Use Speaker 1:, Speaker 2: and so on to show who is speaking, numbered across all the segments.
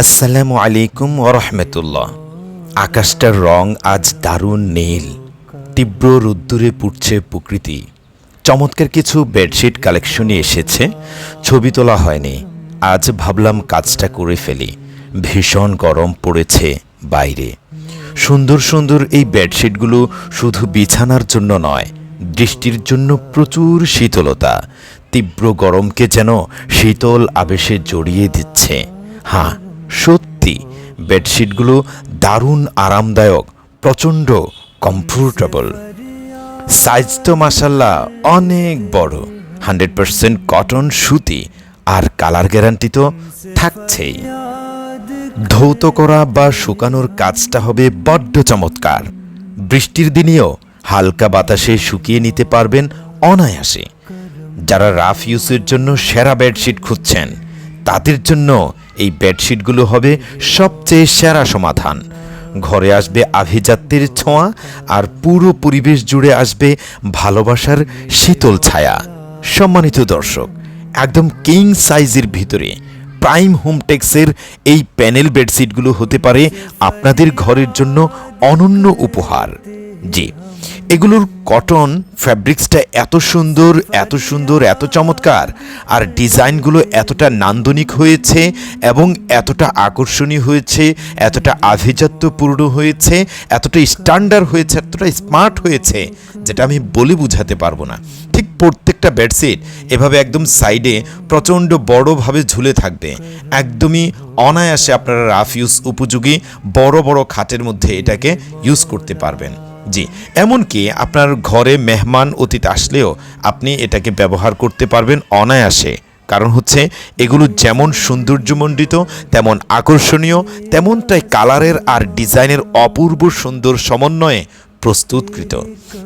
Speaker 1: আসসালামু আলাইকুম ওরহমতুল্লাহ আকাশটার রং আজ দারুণ নীল, তীব্র রোদ্দুরে পুড়ছে প্রকৃতি। চমৎকার কিছু বেডশিট কালেকশনে এসেছে, ছবি তোলা হয়নি। আজ ভাবলাম কাজটা করে ফেলি, ভীষণ গরম পড়েছে বাইরে। সুন্দর সুন্দর এই বেডশিটগুলো শুধু বিছানার জন্য নয়, দৃষ্টির জন্য প্রচুর শীতলতা, তীব্র গরমকে যেন শীতল আবেশে জড়িয়ে দিচ্ছে। হ্যাঁ সত্যি, বেডশিটগুলো দারুণ আরামদায়ক, প্রচণ্ড কমফোর্টেবল সাইজ তো মাসাল্লাহ অনেক বড় হান্ড্রেড পার্সেন্ট কটন সুতি, আর কালার গ্যারান্টি তো থাকছেই। ধৌত করা বা শুকানোর কাজটা হবে বড্ড চমৎকার। বৃষ্টির দিনেও হালকা বাতাসে শুকিয়ে নিতে পারবেন অনায়াসে। যারা রাফ ইউজের জন্য সেরা বেডশিট খুঁজছেন তাদের জন্য এই বেডশিটগুলো হবে সবচেয়ে সেরা সমাধান। ঘরে আসবে আভিজাত্যের ছোঁয়া আর পুরো পরিবেশ জুড়ে আসবে ভালোবাসার শীতল ছায়া। সম্মানিত দর্শক, একদম কিং সাইজের ভিতরে প্রাইম হোমটেক্সের এই প্যানেল বেডশিটগুলো হতে পারে আপনাদের ঘরের জন্য অনন্য উপহার। জি এগুলোর কটন ফ্যাব্রিক্সটা এত সুন্দর এত সুন্দর, এত চমৎকার। আর ডিজাইনগুলো এতটা নান্দনিক হয়েছে এবং এতটা আকর্ষণীয় হয়েছে, এতটা আভিজাত্যপূর্ণ হয়েছে, এতটা স্ট্যান্ডার্ড হয়েছে, এতটা স্মার্ট হয়েছে, যেটা আমি বলে বুঝাতে পারব না। ঠিক প্রত্যেকটা বেডশিট এভাবে একদম সাইডে প্রচণ্ড বড়ভাবে ঝুলে থাকবে। একদমই অনায়াসে আপনারা রাফ ইউজ উপযোগী বড় বড় খাটের মধ্যে এটাকে ইউজ করতে পারবেন। জি, এমনকি আপনার ঘরে মেহমান অতীত আসলেও আপনি এটাকে ব্যবহার করতে পারবেন অনায়াসে। কারণ হচ্ছে, এগুলো যেমন সৌন্দর্যমণ্ডিত, তেমন আকর্ষণীয়, তেমনটাই কালারের আর ডিজাইনের অপূর্ব সুন্দর সমন্বয়ে প্রস্তুতকৃত।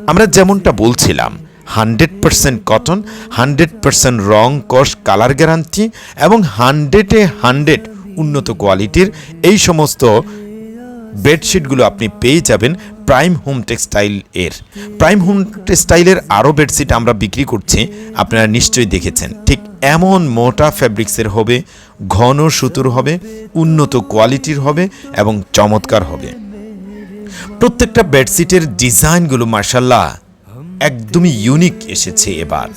Speaker 1: আমরা যেমনটা বলছিলাম, hundred percent cotton, hundred percent রং কস কালার গ্যারান্টি এবং হান্ড্রেডে হান্ড্রেড উন্নত কোয়ালিটির এই সমস্ত বেডশিটগুলো আপনি পেয়ে যাবেন প্রাইম হোম টেক্সটাইল এর। প্রাইম হোম টেক্সটাইলের আরও বেডশিট আমরা বিক্রি করছি, আপনারা নিশ্চয়ই দেখেছেন। ঠিক এমন মোটা ফ্যাব্রিক্সের হবে, ঘন সুতোর হবে, উন্নত কোয়ালিটির হবে এবং চমৎকার হবে। প্রত্যেকটা বেডশিটের ডিজাইনগুলো মার্শাল্লাহ একদমই ইউনিক এসেছে এবার।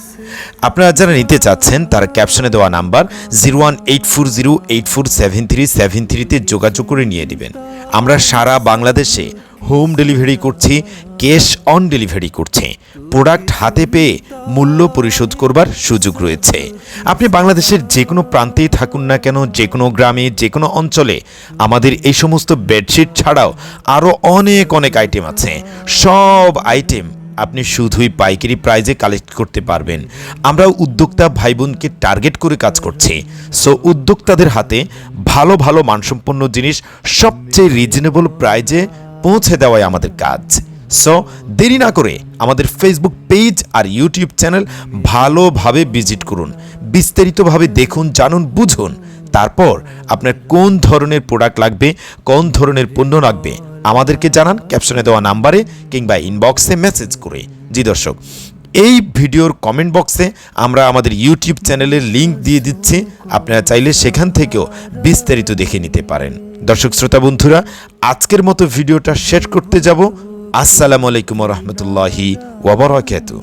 Speaker 1: আপনারা যারা নিতে চাচ্ছেন, তার ক্যাপশনে দেওয়া number zero one eight four zero eight four seven three seven থ্রিতে যোগাযোগ করে নিয়ে নেবেন। আমরা সারা বাংলাদেশে হোম ডেলিভারি করছি, ক্যাশ অন ডেলিভারি করছি। প্রোডাক্ট হাতে পেয়ে মূল্য পরিশোধ করবার সুযোগ রয়েছে। আপনি বাংলাদেশের যে কোনো প্রান্তেই থাকুন না কেন যে কোনো গ্রামে যে কোনো অঞ্চলে, আমাদের এই সমস্ত বেডশিট ছাড়াও আরও অনেক অনেক আইটেম আছে। সব আইটেম আপনি শুধুই পাইকারি প্রাইজে কালেক্ট করতে পারবেন। আমরা উদ্যোক্তা ভাই বোনকে টার্গেট করে কাজ করছি। সো উদ্যোক্তাদের হাতে ভালো ভালো মানসম্পন্ন জিনিস সবচেয়ে রিজনেবল প্রাইজে পৌঁছে দেওয়াই আমাদের কাজ। সো দেরি না করে আমাদের ফেসবুক পেজ আর ইউটিউব চ্যানেল ভালোভাবে ভিজিট করুন। বিস্তারিতভাবে দেখুন, জানুন, বুঝুন। তারপর আপনার কোন ধরনের প্রোডাক্ট লাগবে, কোন ধরনের পণ্য লাগবে, আমাদেরকে জানান ক্যাপশনে দেওয়া নাম্বারে কিংবা ইনবক্সে মেসেজ করে। জি দর্শক, এই ভিডিওর কমেন্ট বক্সে আমরা আমাদের ইউটিউব চ্যানেলের লিংক দিয়ে দিচ্ছি। আপনারা চাইলে সেখান থেকেও বিস্তারিত দেখে নিতে পারেন। দর্শক শ্রোতা বন্ধুরা আজকের মতো ভিডিওটা শেষ করতে যাব। আসসালামু আলাইকুম রহমতুল্লাহি ওবরাকাতু